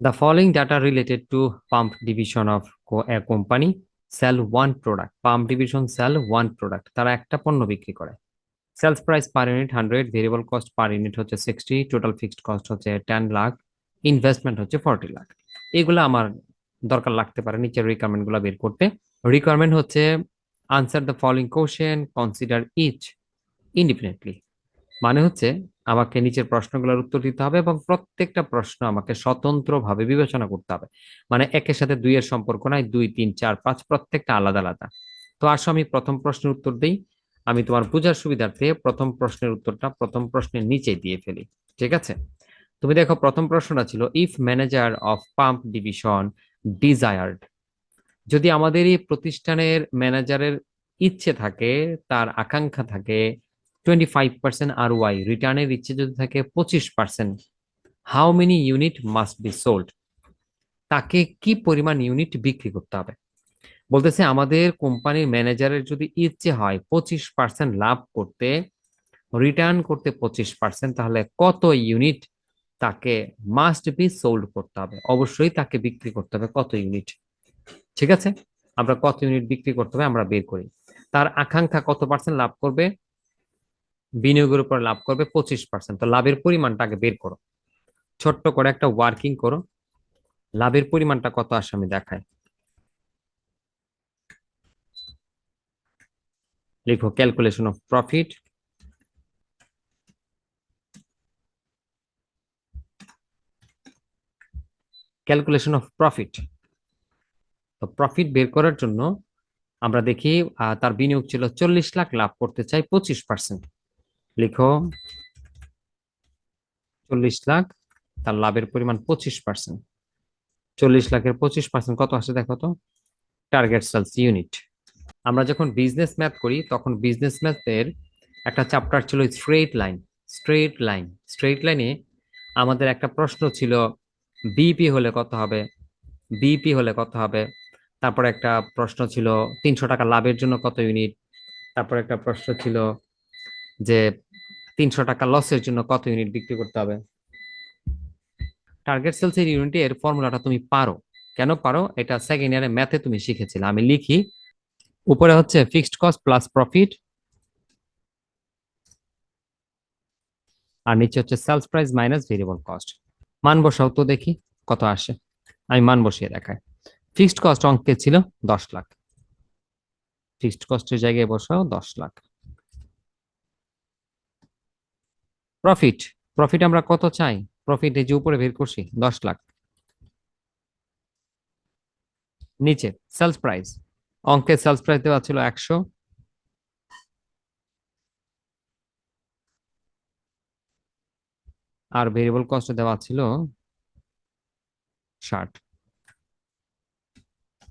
The following data related to pump division of a company, sell one product. Pump division sell one product. তারা একটা পণ্য বিক্রি করে। Sales price per unit hundred variable cost per unit হচ্ছে sixty total fixed cost হচ্ছে ten lakh investment হচ্ছে forty lakh এগুলো আমার দরকার লাগতে পারে, নিচের রিকোয়ারমেন্টগুলো বের করতে রিকোয়ারমেন্ট হচ্ছে answer the following question consider each independently মানে হচ্ছে আমাকে নিচের প্রশ্নগুলোর উত্তর দিতে হবে এবং প্রত্যেকটা প্রশ্ন আমাকে স্বতন্ত্রভাবে বিবেচনা করতে হবে। মানে একের সাথে দুইয়ের সম্পর্ক নাই, দুই, তিন, চার, পাঁচ, প্রত্যেকটা আলাদা আলাদা। তো আসো আমি প্রথম প্রশ্নের উত্তর দিই। আমি তোমার বোঝার সুবিধার্থে প্রথম প্রশ্নের উত্তরটা প্রথম প্রশ্নের নিচে দিয়ে ফেলি। ঠিক আছে? তুমি দেখো প্রথম প্রশ্নটা ছিল if manager of pump division desired যদি আমাদের এই প্রতিষ্ঠানের ম্যানেজারের ইচ্ছে থাকে, তার আকাঙ্ক্ষা থাকে twenty five percent R Y রিটার্নের ইচ্ছে যদি থাকে পঁচিশ percent how many unit must be sold তাকে কি পরিমাণ ইউনিট বিক্রি করতে হবে? বলতেছে আমাদের কোম্পানির ম্যানেজারের যদি ইচ্ছে হয় পঁচিশ পার্সেন্ট লাভ করতে রিটার্ন করতে পঁচিশ পার্সেন্ট তাহলে কত ইউনিট তাকে মাস্ট বি সোল্ড করতে হবে? অবশ্যই তাকে বিক্রি করতে হবে কত ইউনিট ঠিক আছে? আমরা কত ইউনিট বিক্রি করতে হবে আমরা বের করি। তার আকাঙ্ক্ষা কত পার্সেন্ট লাভ করবে? বিনিয়োগের উপর লাভ করবে পঁচিশ পার্সেন্ট তো লাভের পরিমাণটাকে বের করো। ছোট্ট করে একটা ওয়ার্কিং করো। লাভের পরিমাণটা কত আসে আমি দেখাই। লিখো calculation of profit calculation of profit তো প্রফিট বের করার জন্য আমরা দেখি তার বিনিয়োগ ছিল চল্লিশ লাখ, লাভ করতে চাই পঁচিশ পার্সেন্ট লিখো চল্লিশ লাখ, তার লাভের পরিমাণ পঁচিশ পার্সেন্ট চল্লিশ লাখের পঁচিশ পার্সেন্ট কত আসে দেখো তো? টার্গেট সেলস ইউনিট আমরা যখন বিজনেস ম্যাথ করি, তখন বিজনেস ম্যাথের একটা চ্যাপ্টার ছিল straight line straight line straight লাইনে আমাদের একটা প্রশ্ন ছিল বিপি হলে কত হবে? বিপি হলে কত হবে? তারপর একটা প্রশ্ন ছিল, তিনশো টাকা লাভের জন্য কত ইউনিট তারপর একটা প্রশ্ন ছিল যে তিনশো টাকা লসের জন্য কত ইউনিট বিক্রি করতে হবে? টার্গেট সেলস এর ইউনিটে এর ফর্মুলাটা তুমি পারো। কেন পারো? এটা সেকেন্ড ইয়ারে ম্যাথে তুমি শিখেছিলে। আমি লিখি। উপরে হচ্ছে ফিক্সড কস্ট প্লাস প্রফিট আর নিচে হচ্ছে sales price minus variable cost মান বসাও তো দেখি কত আসে। আমি মান বসিয়ে দেখাই। ফিক্সড কস্ট অঙ্কে ছিল দশ লাখ। ফিক্সড কস্টের জায়গায় বসাও দশ লাখ। প্রফিট প্রফিট আমরা কত চাই? প্রফিট এই যে উপরে বের করছি, দশ লাখ। নিচে সেলস প্রাইস অঙ্কে সেলস প্রাইস দেওয়া ছিল একশো। আর ভেরিয়েবল কস্ট দেওয়া ছিল ষাট।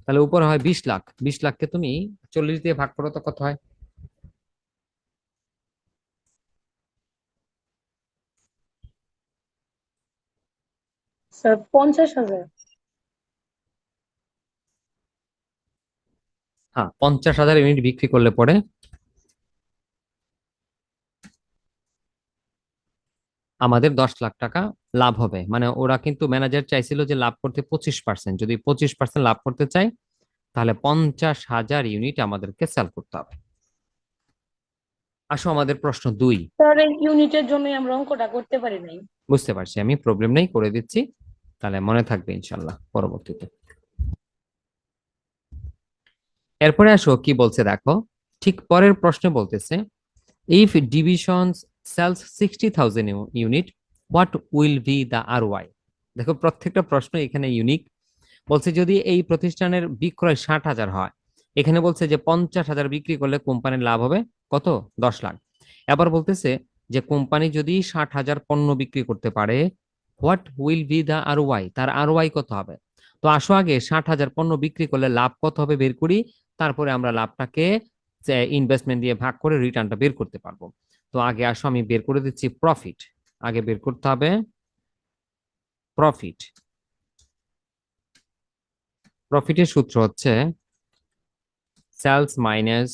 তাহলে উপরে হয় বিশ লাখ। বিশ লাখকে তুমি চল্লিশ দিয়ে ভাগ করো তো কত হয়? স্যার পঞ্চাশ হাজার। হ্যাঁ পঞ্চাশ হাজার ইউনিট বিক্রি করলে পরে আমাদের দশ লাখ টাকা লাভ হবে। মানে ওরা কিন্তু ম্যানেজার চাইছিল যে লাভ করতে পঁচিশ পার্সেন্ট যদি পঁচিশ পার্সেন্ট লাভ করতে চাই তাহলে পঞ্চাশ হাজার ইউনিট আমাদেরকে সেল করতে হবে। আসো আমাদের প্রশ্ন দুই। স্যার এই ইউনিটের জন্য আমরা অঙ্কটা করতে পারি নাই। বুঝতে পারছি আমি প্রবলেম নেই করে দিচ্ছি। তাহলে মনে থাকবে ইনশাল্লাহ পরবর্তীতে। এরপরে আসো কি বলছে দেখো, ঠিক পরের প্রশ্নে বলতেছে if division sales sixty thousand unit what will be the R Y দেখো প্রত্যেকটা প্রশ্ন এখানে ইউনিক বলছে যদি এই প্রতিষ্ঠানের বিক্রয় ষাট হাজার হয়, এখানে বলছে যে পঞ্চাশ হাজার বিক্রি করলে কোম্পানির লাভ হবে কত? দশ লাখ। এবার বলতেছে যে কোম্পানি যদি ষাট হাজার পণ্য বিক্রি করতে পারে what will be the R Y? তার আর ওয়াই কত হবে? তো আসো আগে, ষাট হাজার পণ্য বিক্রি করলে লাভ কত হবে বের করি, তারপরে আমরা লাভটাকে ইনভেস্টমেন্ট দিয়ে ভাগ করে রিটার্নটা বের করতে পারব। তো আগে আসো, আমি বের করে দিচ্ছি প্রফিট আগে বের করতে হবে প্রফিট প্রফিটের সূত্র হচ্ছে sales minus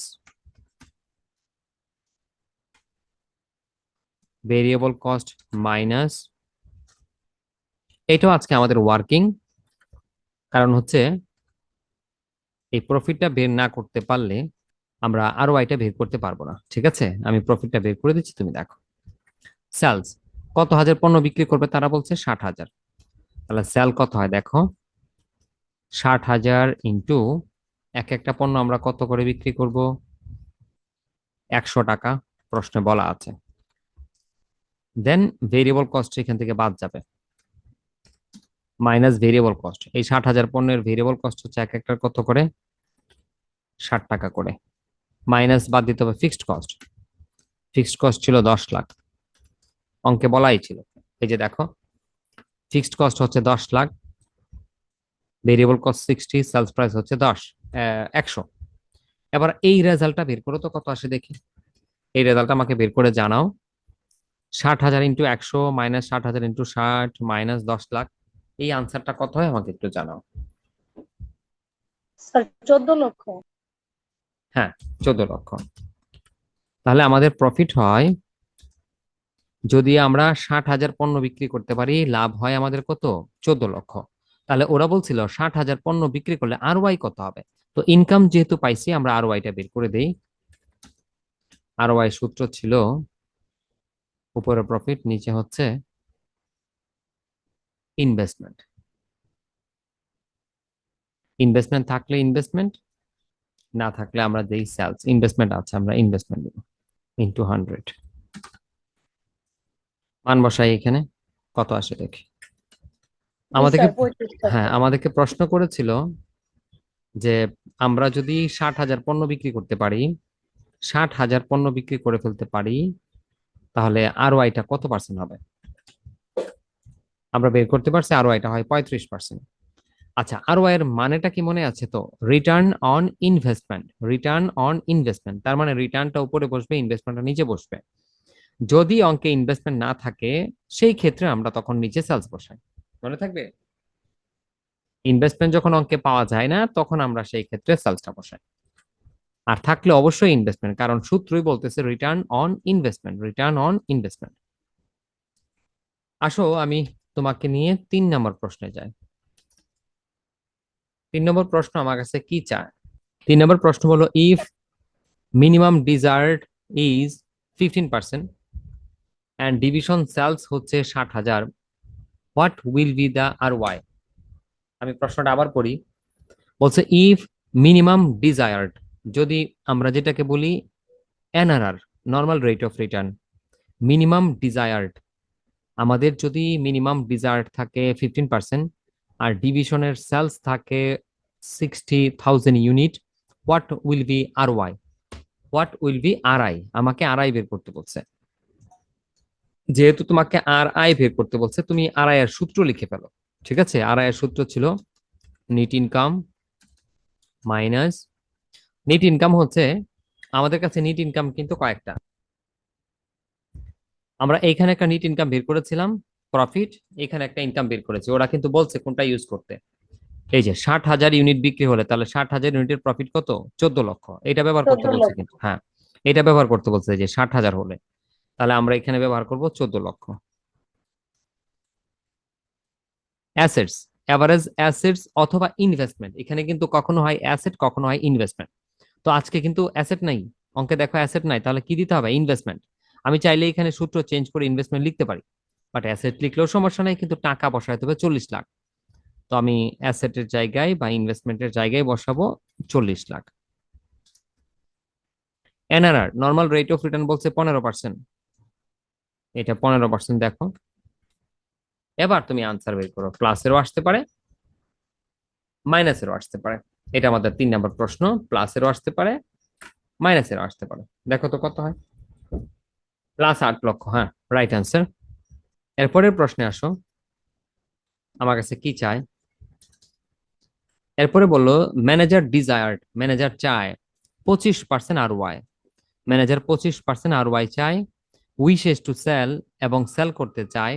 variable cost minus এটাও আজকে আমাদের ওয়ার্কিং কারণ হচ্ছে এই প্রফিটটা বের না করতে পারলে আমরা আরও আইটা বের করতে পারব না, ঠিক আছে? আমি প্রফিটটা বের করে দিচ্ছি, তুমি দেখো। সেলস কত হাজার পণ্য বিক্রি করবে তারা বলছে ষাট হাজার। তাহলে সেল কত হয় দেখো? ষাট হাজার ইন্টু এক একটা পণ্য আমরা কত করে বিক্রি করব? একশো টাকা, প্রশ্নে বলা আছে। দেন ভেরিয়েবল কস্ট এখান থেকে বাদ যাবে। মাইনাস ভেরিয়েবল কস্ট এই ষাট হাজার পণ্যের ভেরিয়েবল কস্ট হচ্ছে এক একটার কত করে? ষাট টাকা করে। মাইনাস বাদ দিতে হবে ফিক্সড কস্ট ফিক্সড কস্ট ছিল দশ লাখ। অঙ্কে বলাই ছিল। এই যে দেখো ফিক্সড কস্ট হচ্ছে দশ lakh variable cost sixty sales price হচ্ছে দশ একশো। এবার এই রেজাল্টটা বের করো তো, কত আসে দেখি। এই রেজাল্টটা আমাকে বের করে জানাও। ষাট হাজার ইন্টু একশো মাইনাস ষাট হাজার ইন্টু ষাট মাইনাস দশ লাখ। এই আনসারটা কত হয় আমাকে একটু জানাও। স্যার চোদ্দ লক্ষ। চোদ্দ লক্ষ। তাহলে আমাদের প্রফিট হয় যদি আমরা ষাট হাজার পণ্য বিক্রি করতে পারি লাভ হয় আমাদের কত? চোদ্দ লক্ষ। তাহলে ওরা বলছিল ষাট হাজার পণ্য বিক্রি করলে আর ওয়াই কত হবে? তো ইনকাম যেহেতু পাইছি আমরা আর ওয়াইটা বের করে দেই। আর ওয়াই সূত্র ছিল উপরে প্রফিট নিচে হচ্ছে ইনভেস্টমেন্ট। ইনভেস্টমেন্ট থাকলে ইনভেস্টমেন্ট না থাকলে আমরা দেই সেলস ইনভেস্টমেন্ট আছে আমরা ইনভেস্টমেন্ট দেব ইন্টু হান্ড্রেড মান বসাই এখানে কত আসে দেখি। আমাদেরকে। হ্যাঁ আমাদেরকে প্রশ্ন করেছিল যে আমরা যদি ষাট হাজার পণ্য বিক্রি করতে পারি ষাট হাজার পণ্য বিক্রি করে ফেলতে পারি তাহলে আর ওয়াইটা কত পার্সেন্ট হবে? আমরা বের করতে পারছি আর ওয়াইটা হয় পঁয়ত্রিশ পার্সেন্ট আচ্ছা আর এর মানেটা কি মনে আছে? তো return on investment return on investment তার মানে রিটার্নটা উপরে বসবে ইনভেস্টমেন্টটা নিচে বসবে। যদি অঙ্কে ইনভেস্টমেন্ট না থাকে, সেই ক্ষেত্রে আমরা তখন নিচে সেলস বসাই। মনে থাকবে? ইনভেস্টমেন্ট যখন অঙ্কে পাওয়া যায় না, তখন আমরা সেই ক্ষেত্রে সেলসটা বসাই। আর থাকলে অবশ্যই ইনভেস্টমেন্ট কারণ সূত্রই বলতেছে return on investment return on investment আসো, আমি তোমাকে নিয়ে তিন নম্বর প্রশ্নে যাই। তিন নম্বর প্রশ্ন আমার কাছে কি চায়? তিন নম্বর প্রশ্ন হলো if minimum desired is fifteen percent and division sales হচ্ছে ষাট হাজার what will be the R Y আমি প্রশ্নটা আবার পড়ি বলছে ইফ মিনিমাম ডিজায়ার্ড যদি আমরা যেটাকে বলি NRR normal rate of return minimum desired আমাদের যদি মিনিমাম ডিজায়ার্ড থাকে ফিফটিন পার্সেন্ট আর ডিভিশনের সেলস থাকে sixty thousand unit what will be R Y what will be R I আমাকে আর আই বের করতে বলছে। যেহেতু তোমাকে আর আই বের করতে বলছে, তুমি আর আই এর সূত্র লিখে ফেলো, ঠিক আছে? আর আই এর সূত্র ছিল net income minus net income হচ্ছে, আমাদের কাছে নেট ইনকাম কিন্তু কয়েকটা। আমরা এইখানে একটা নিট ইনকাম বের করেছিলাম প্রফিট এখানে একটা ইনকাম বের করেছি। ওরা কিন্তু বলছে কোনটা ইউজ করতে। এই যে ষাট হাজার ইউনিট বিক্রি হলে তাহলে ষাট হাজার ইউনিটের প্রফিট কত? চোদ্দ লক্ষ। এটা ব্যবহার করতে বলছে কিন্তু হ্যাঁ। এটা ব্যবহার করতে বলছে যে ষাট হাজার হলে। তাহলে আমরা এখানে ব্যবহার করব চোদ্দ লক্ষ। অ্যাসেটস অ্যাভারেজ অ্যাসেটস অথবা ইনভেস্টমেন্ট এখানে কিন্তু কখনো হয় অ্যাসেট কখনো হয় ইনভেস্টমেন্ট তো আজকে কিন্তু অ্যাসেট নাই। অঙ্কে দেখো অ্যাসেট নাই তাহলে কি দিতে হবে? ইনভেস্টমেন্ট আমি চাইলে এখানে সূত্র চেঞ্জ করে ইনভেস্টমেন্ট লিখতে পারি। বাট অ্যাসেট লিখলেও সমস্যা নাই, কিন্তু টাকা বসাইতে হবে চল্লিশ লাখ। তো আমি অ্যাসেটের জায়গায় বা ইনভেস্টমেন্টের জায়গায় বসাবো চল্লিশ lakh. NRR normal rate of return বলছে পনেরো পার্সেন্ট এটা পনেরো পার্সেন্ট দেখো। এবার তুমি আনসার বের করো। প্লাসেরও আসতে পারে মাইনাসেরও আসতে পারে। এটা আমাদের তিন নম্বর প্রশ্ন। প্লাসেরও আসতে পারে মাইনাসেরও আসতে পারে। দেখো তো কত হয়। প্লাস আট লক্ষ হ্যাঁ রাইট অ্যান্সার এরপরের প্রশ্নে আসো। আমার কাছে কি চায় এরপরে বলল ম্যানেজার ডিজায়ার্ড ম্যানেজার চায়, পঁচিশ পার্সেন্ট আর ওয়াই ম্যানেজার পঁচিশ পার্সেন্ট আর ওয়াই চায় উইশেস টু সেল এবং সেল করতে চায়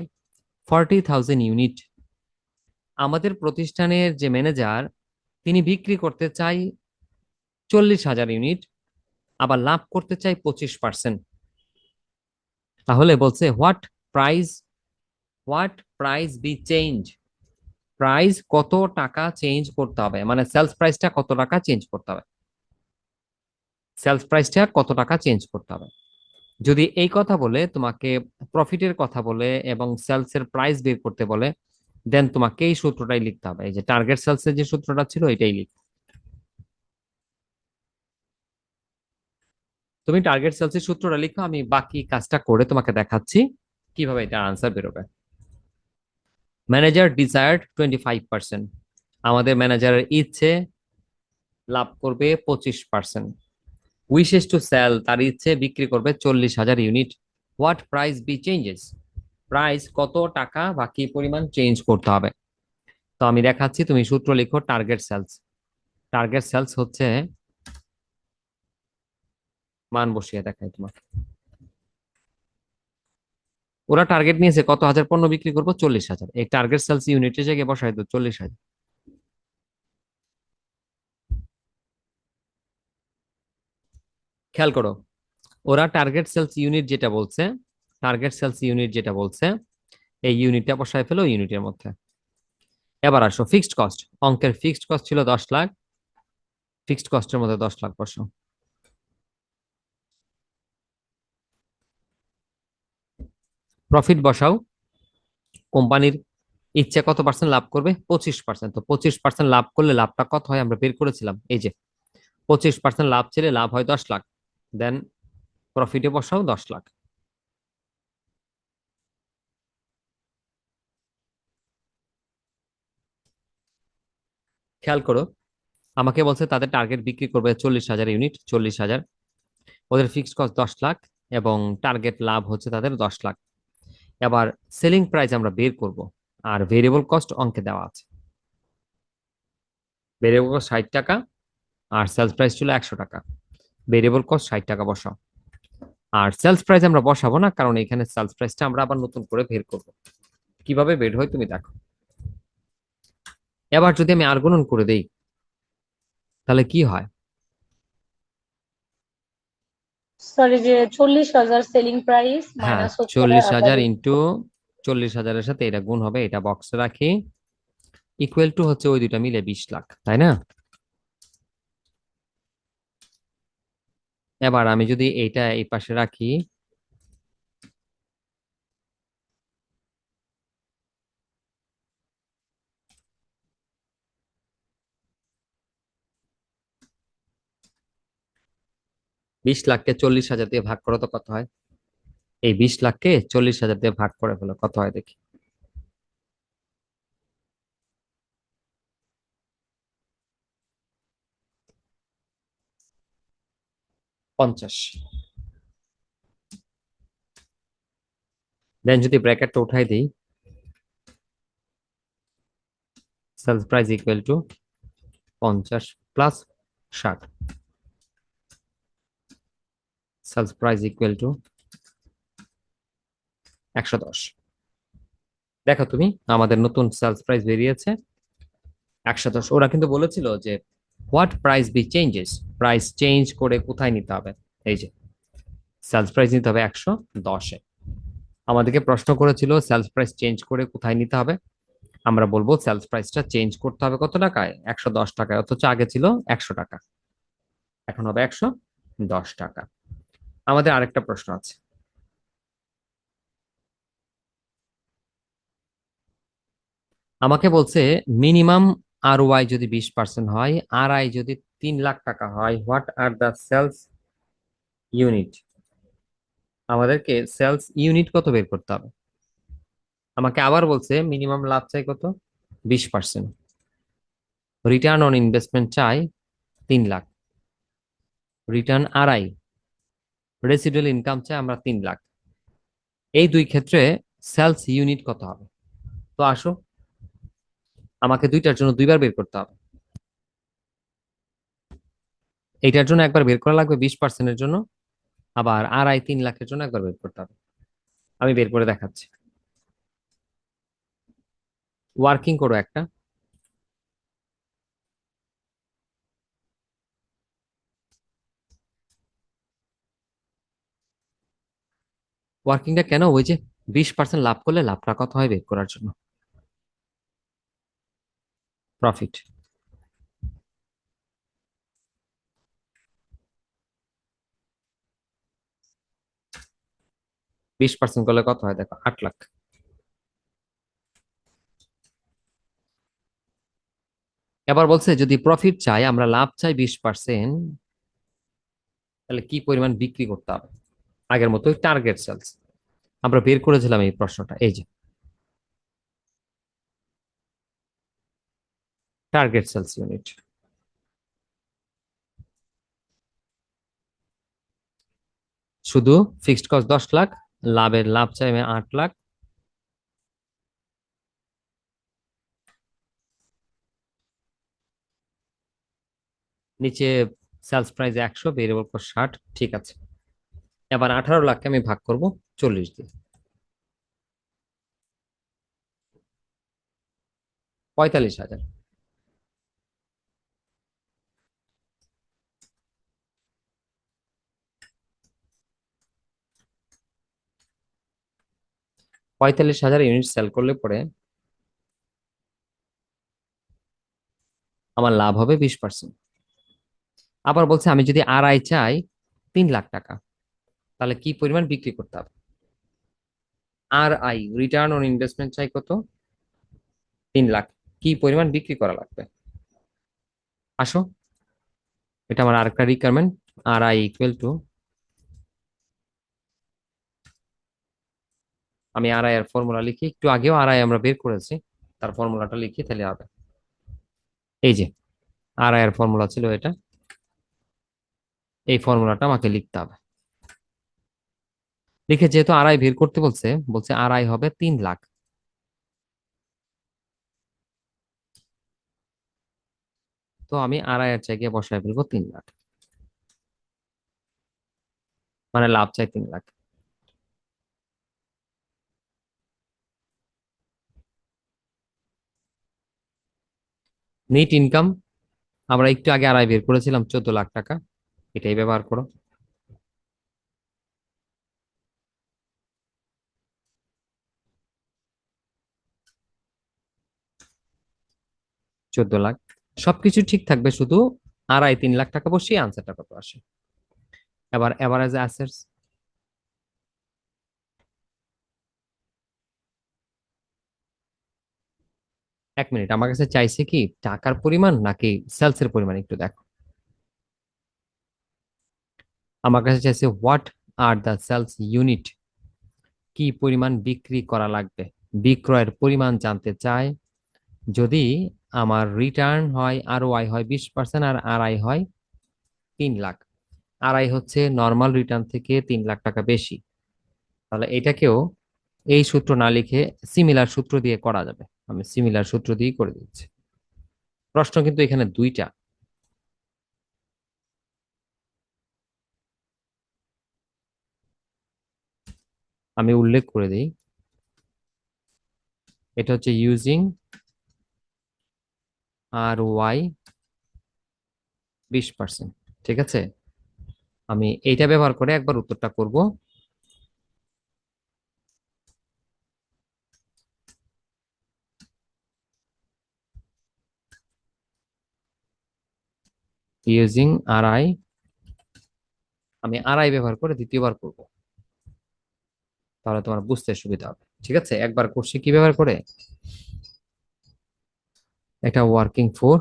ফর্টি থাউজেন্ড ইউনিট আমাদের প্রতিষ্ঠানের যে ম্যানেজার তিনি বিক্রি করতে চাই চল্লিশ হাজার ইউনিট আবার লাভ করতে চাই পঁচিশ পার্সেন্ট তাহলে বলছে what price what price be change price কত টাকা চেঞ্জ করতে হবে? মানে সেলস প্রাইসটা কত টাকা চেঞ্জ করতে হবে? সেলস প্রাইসটা কত টাকা চেঞ্জ করতে হবে? যদি এই কথা বলে, তোমাকে প্রফিটের কথা বলে এবং সেলস এর প্রাইস বের করতে বলে দেন তোমাকে এই সূত্রটাই লিখতে হবে। এই যে টার্গেট সেলস এর যে সূত্রটা ছিল, এটাই লিখ। তুমি টার্গেট সেলস এর সূত্রটা লিখো, আমি বাকি কাজটা করে তোমাকে দেখাচ্ছি কীভাবে এটার আনসার বেরোবে। Manager desired twenty five percent আমাদের ম্যানেজারের ইচ্ছে লাভ করবে পঁচিশ পার্সেন্ট উইশেস টু সেল তার ইচ্ছে বিক্রি করবে চল্লিশ হাজার unit what price be changes price কত টাকা বা কি পরিমাণ চেঞ্জ করতে হবে। তো আমি দেখাচ্ছি, তুমি সূত্র লিখো টার্গেট সেলস টার্গেট সেলস হচ্ছে মান বসিয়ে দেখাই তোমাকে। ওরা টার্গেট নিয়েছে কত? হাজার পণ্য বিক্রি করব চল্লিশ হাজার। এই টার্গেট সেলস ইউনিটের জায়গায় বসাই তো চল্লিশ হাজার। খেয়াল করো, ওরা টার্গেট সেলস ইউনিট যেটা বলছে টার্গেট সেলস ইউনিট যেটা বলছে, এই ইউনিটটা বসায় ফেলো ইউনিটের মধ্যে। এবার আসো ফিক্সড কস্ট অঙ্কের ফিক্সড কস্ট ছিল দশ লাখ। ফিক্সড কস্টের মধ্যে দশ লাখ বসো। প্রফিট বসাও। কোম্পানির ইচ্ছে কত পার্সেন্ট লাভ করবে? পঁচিশ পার্সেন্ট তো পঁচিশ পার্সেন্ট লাভ করলে লাভটা কত হয়? আমরা বের করেছিলাম। এই যে পঁচিশ পার্সেন্ট লাভ ছেলে লাভ হয় দশ লাখ। দেন প্রফিটে বসাও দশ লাখ। খেয়াল করো, আমাকে বলছে তাদের টার্গেট বিক্রি করবে চল্লিশ হাজার ইউনিট চল্লিশ হাজার। ওদের ফিক্সড কস্ট দশ লাখ এবং টার্গেট লাভ হচ্ছে তাদের দশ লাখ। এবার সেলিং প্রাইস আমরা বের করব, আর ভেরিয়েবল কস্ট অঙ্কে দেওয়া আছে। ভেরিয়েবল কস্ট ষাট টাকা, আর সেলস প্রাইস ছিল একশো টাকা। ভেরিয়েবল কস্ট ষাট টাকা বসাও। আর সেলস প্রাইস আমরা বসাবো না, কারণ এখানে সেলস প্রাইসটা আমরা আবার নতুন করে বের করব। কীভাবে বের হয় তুমি দেখো। এবার যদি আমি আর গুণন করে দেই, তাহলে কি হয়? সরি যে চল্লিশ হাজার সেলিং প্রাইস হ্যাঁ চল্লিশ হাজার ইন্টু চল্লিশ হাজারের সাথে এটা গুণ হবে এটা বক্সে রাখি। ইকুয়াল টু হচ্ছে ওই দুটো মিলে বিশ লাখ তাই না? এবার আমি যদি এইটা এই পাশে রাখি বিশ লাখকে চল্লিশ হাজার দিয়ে ভাগ করো তো কত হয়? এই বিশ লাখকে চল্লিশ হাজার দিয়ে ভাগ করে ফেলো, কত হয় দেখি। পঞ্চাশ। দেন যদি ব্র্যাকেটটা উঠাই দিই সেলস প্রাইস ইকুয়াল টু পঞ্চাশ প্লাস ষাট। সেলস প্রাইস ইকুয়াল টু একশো দশ। দেখো তুমি, আমাদের নতুন সেলস প্রাইস বেরিয়েছে একশো দশ। ওরা কিন্তু বলেছিল যে what price be changes price change করে কোথায় নিতে হবে? এই যে সেলস প্রাইস নিতে হবে একশো দশে। আমাদেরকে প্রশ্ন করেছিল সেলস প্রাইস চেঞ্জ করে কোথায় নিতে হবে? আমরা বলব সেলস প্রাইসটা চেঞ্জ করতে হবে কত টাকায়? একশো দশ টাকায়, অথচ আগে ছিল একশো টাকা। এখন হবে একশো দশ টাকা। আমাদের আরেকটা প্রশ্ন আছে। আমাকে বলছে মিনিমাম আর ওয়াই যদি বিশ পার্সেন্ট হয় আর আই যদি তিন লাখ টাকা হয় what are the sales unit আমাদেরকে সেলস ইউনিট কত বের করতে হবে? আমাকে আবার বলছে মিনিমাম লাভ চাই কত? বিশ পার্সেন্ট রিটার্ন অন ইনভেস্টমেন্ট চাই তিন লাখ। রিটার্ন আড়াই রেসিডুয়াল ইনকাম চাই আমরা তিন লাখ। এই দুই ক্ষেত্রে সেলস ইউনিট কত হবে? তো আসো, আমাকে দুইটার জন্য দুইবার বের করতে হবে। এইটার জন্য একবার বের করা লাগবে বিশ পার্সেন্টের জন্য, আবার আড়াই তিন লাখের জন্য একবার বের করতে হবে। আমি বের করে দেখাচ্ছি। ওয়ার্কিং করো একটা। ওয়ার্কিংটা কেন ওই যে বিশ পার্সেন্ট লাভ করলে লাভটা কত হয় বের করার জন্য? প্রফিট বিশ পার্সেন্ট করলে কত হয় দেখো? আট লাখ। এবার বলছে যদি প্রফিট চাই, আমরা লাভ চাই বিশ পার্সেন্ট তাহলে কি পরিমাণ বিক্রি করতে হবে? আগের মতো টার্গেট সেলস আমরা বের করেছিলাম এই প্রশ্নটা, এই যে। টার্গেট সেলস ইউনিট শুধু ফিক্সড কস্ট দশ লাখ, লাভের লাভ চাইবে আট লাখ। নিচে সেলস প্রাইস একশো ভেরিয়েবল কস্ট ষাট, ঠিক আছে। এবার আঠারো লাখকে আমি ভাগ করব চল্লিশ দিয়ে। পঁয়তাল্লিশ হাজার। পঁয়তাল্লিশ হাজার ইউনিট সেল করলে পরে আমার লাভ হবে বিশ পার্সেন্ট আবার বলছে, আমি যদি আর আই চাই, তিন লাখ টাকা। তাহলে কি পরিমাণ বিক্রি করতে হবে? R I return on investment চাই কত? তিন লাখ। কি পরিমাণ বিক্রি করা লাগবে? আসো। এটা আমার আরেকটা requirement R I equal to আমি আর আই এর ফর্মুলা লিখি। একটু আগেও আর আই আমরা বের করেছি, তার ফর্মুলাটা লিখি, তাহলে হবে। এই যে আর আই এর ফর্মুলা ছিল এটা। এই ফর্মুলাটা আমাকে লিখতে হবে। লিখে যেহেতু আড়াই বের করতে বলছে বলছে আড়াই হবে তিন লাখ। তো আমি আড়াইয়ের জায়গায় বসায় ফেলব তিন লাখ। মানে লাভ চাই তিন লাখ। নেট ইনকাম, আমরা একটু আগে আড়াই বের করেছিলাম, চোদ্দ লাখ টাকা। এটাই ব্যবহার করো। চোদ্দ লাখ। সবকিছু ঠিক থাকবে শুধু আড়াই তিন লাখ টাকা বসিয়ে আনসারটা কত আসে। এবার এভারেজ অ্যাসেটস এক মিনিট, আমার কাছে চাইছে কি টাকার পরিমাণ নাকি সেলস এর পরিমাণ একটু দেখো। আমার কাছে চাইছে what are the sales unit কি পরিমাণ বিক্রি করা লাগবে? বিক্রয়ের পরিমাণ জানতে চায়। যদি আমার রিটার্ন হয় আর ওয়াই হয় বিশ পার্সেন্ট আর আর আই হয় তিন লাখ। আর আই হচ্ছে নর্মাল রিটার্ন থেকে তিন লাখ টাকা বেশি। তাহলে এটাকেও এই সূত্র না লিখে সিমিলার সূত্র দিয়ে করা যাবে। আমি সিমিলার সূত্র দিয়েই করে দিচ্ছি। প্রশ্ন কিন্তু এখানে দুইটা। আমি উল্লেখ করে দিই। এটা হচ্ছে ইউজিং আর ওয়াই বিশ পার্সেন্ট ঠিক আছে? আমি এইটা ব্যবহার করে একবার উত্তরটা করব। ইউজিং আর আই আমি আর আই ব্যবহার করে দ্বিতীয়বার করব। তাহলে তোমার বুঝতে সুবিধা হবে, ঠিক আছে? একবার করছি কি ব্যবহার করে? এটা ওয়ার্কিং ফোর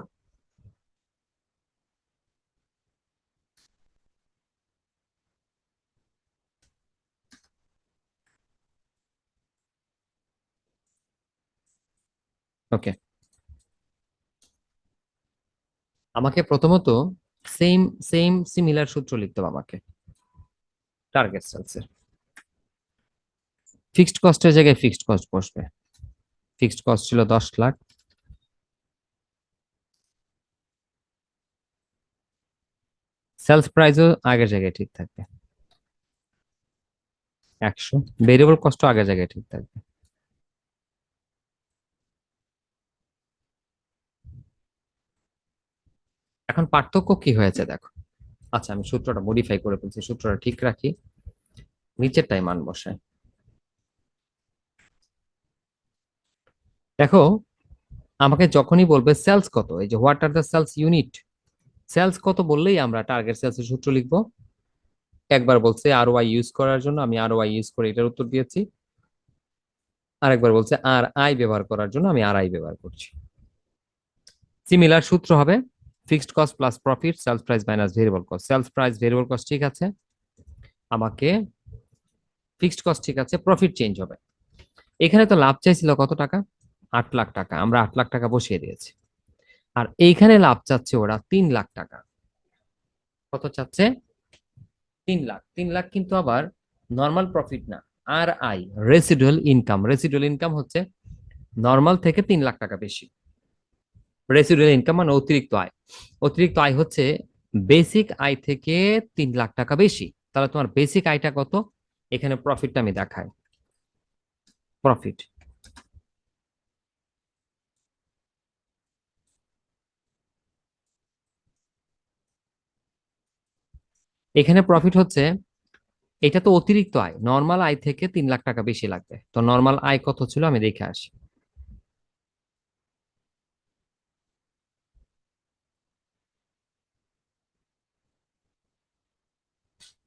ওকে আমাকে প্রথমত সেম সেম সিমিলার সূত্র লিখতে হবে আমাকে। টার্গেট সেলসের ফিক্সড কস্টের জায়গায় ফিক্সড কস্ট বসবে। ফিক্সড কস্ট ছিল দশ লাখ। সেলস প্রাইসও আগের জায়গায় ঠিক থাকবে। একশো। ভেরিয়েবল কস্ট আগের জায়গায় ঠিক থাকবে। এখন পার্থক্য কি হয়েছে দেখো। আচ্ছা আমি সূত্রটা মডিফাই করে ফেলছি সূত্রটা ঠিক রাখি। নিচেরটাই মান বসায় দেখো, আমাকে যখনই বলবে সেলস কত, এই যে what are the sales unit sales কত বললেই আমরা টার্গেট সেলস এর সূত্র লিখব। একবার বলছে আর ওয়াই ইউজ করার জন্য, আমি আর ওয়াই ইউজ করে এটার উত্তর দিয়েছি। আরেকবার বলছে আর আই ব্যবহার করার জন্য, আমি আর আই ব্যবহার করছি। সিমিলার সূত্র হবে fixed cost plus profit sales price minus variable cost sales price variable cost ঠিক আছে। আমাকে ফিক্সড কস্ট ঠিক আছে প্রফিট চেঞ্জ হবে। এখানে তো লাভ চাইছিল কত টাকা? আট লাখ টাকা। আমরা আট লাখ টাকা বসিয়ে দিয়েছি। আর এইখানে লাভ চাচ্ছে ওরা তিন লাখ টাকা। কত চাচ্ছে? তিন লাখ। তিন লাখ কিন্তু আবার নর্মাল প্রফিট না R I residual income residual income হচ্ছে নর্মাল থেকে তিন লাখ টাকা বেশি। রেসিডুয়াল ইনকাম মানে অতিরিক্ত আয়। অতিরিক্ত আয় হচ্ছে বেসিক আয় থেকে তিন লাখ টাকা বেশি। তাহলে তোমার বেসিক আয়টা কত? এখানে প্রফিটটা আমি দেখাই। প্রফিট এখানে প্রফিট হচ্ছে, এটা তো অতিরিক্ত আয়। নর্মাল আয় থেকে তিন লাখ টাকা বেশি লাগবে। তো নর্মাল আয় কত ছিল আমি দেখে আসি।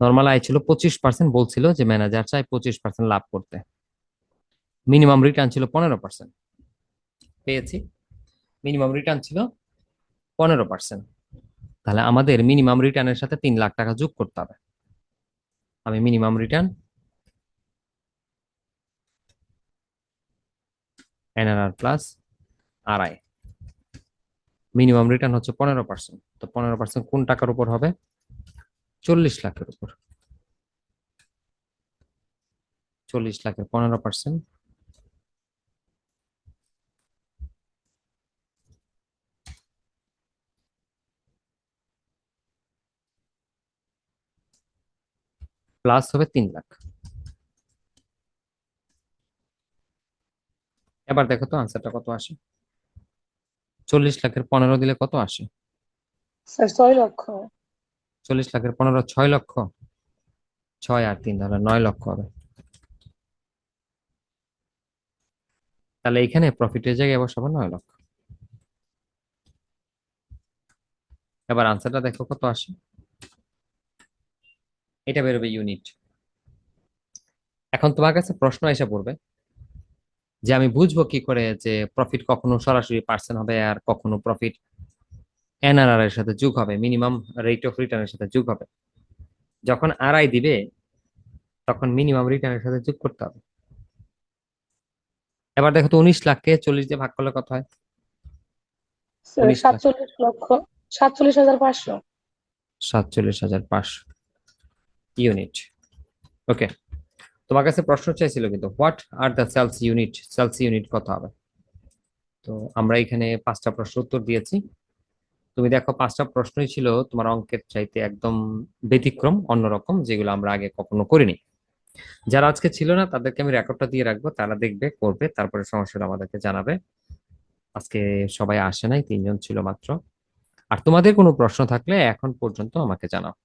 নর্মাল আয় ছিল পঁচিশ পার্সেন্ট বলছিল যে ম্যানেজার চাই পঁচিশ পার্সেন্ট লাভ করতে। মিনিমাম রিটার্ন ছিল পনেরো পার্সেন্ট পেয়েছি। মিনিমাম রিটার্ন ছিল পনেরো পার্সেন্ট তাহলে আমাদের মিনিমাম রিটার্নের সাথে তিন লাখ টাকা যোগ করতে হবে। আমি minimum return NRR plus RI minimum return হচ্ছে পনেরো পার্সেন্ট তো পনেরো পার্সেন্ট কোন টাকার উপর হবে? চল্লিশ লাখের উপর। চল্লিশ লাখের পনেরো পার্সেন্ট প্লাস হবে তিন লাখ। এবার দেখো তো আনসারটা কত আসে? চল্লিশ লাখের পনেরো দিলে কত আসে? ছয় লক্ষ। চল্লিশ লাখের পনেরো ছয় লক্ষ? ছয় আর তিন তাহলে নয় লক্ষ হবে। তাহলে এখানে প্রফিটের জায়গায় বসাবো নয় লক্ষ। এবার আনসারটা দেখো কত আসে? এটা বেরোবে ইউনিট এখন তোমার কাছে প্রশ্ন এসে পড়বে যে আমি বুঝব কি করে যে প্রফিট কখনো সরাসরি পার্সেন্ট হবে আর কখনো প্রফিট এনআরআর এর সাথে যোগ হবে মিনিমাম রেট অফ রিটার্নের সাথে যোগ হবে। যখন আরআই দিবে তখন মিনিমাম রিটার্নের সাথে যোগ করতে হবে। এবার দেখো তো উনিশ লাখকে চল্লিশ দিয়ে ভাগ করলে কত হয়? উনিশ সাতচল্লিশ লক্ষ সাতচল্লিশ হাজার পাঁচশো। সাতচল্লিশ হাজার পাঁচশো। ইউনিট ওকে তোমার কাছে প্রশ্ন চাইছিল কিন্তু what are the sales unit sales unit কত হবে? তো আমরা এখানে পাঁচটা প্রশ্ন উত্তর দিয়েছি। তুমি দেখো, পাঁচটা প্রশ্নই ছিল তোমার অঙ্কের চাইতে একদম ব্যতিক্রম, অন্যরকম, যেগুলো আমরা আগে কখনো করিনি। যারা আজকে ছিল না, তাদেরকে আমি রেকর্ডটা দিয়ে রাখব। তারা দেখবে, করবে, তারপরে সমস্যাটা আমাদেরকে জানাবে। আজকে সবাই আসে নাই, তিনজন ছিল মাত্র। আর তোমাদের কোনো প্রশ্ন থাকলে এখন পর্যন্ত আমাকে জানাও।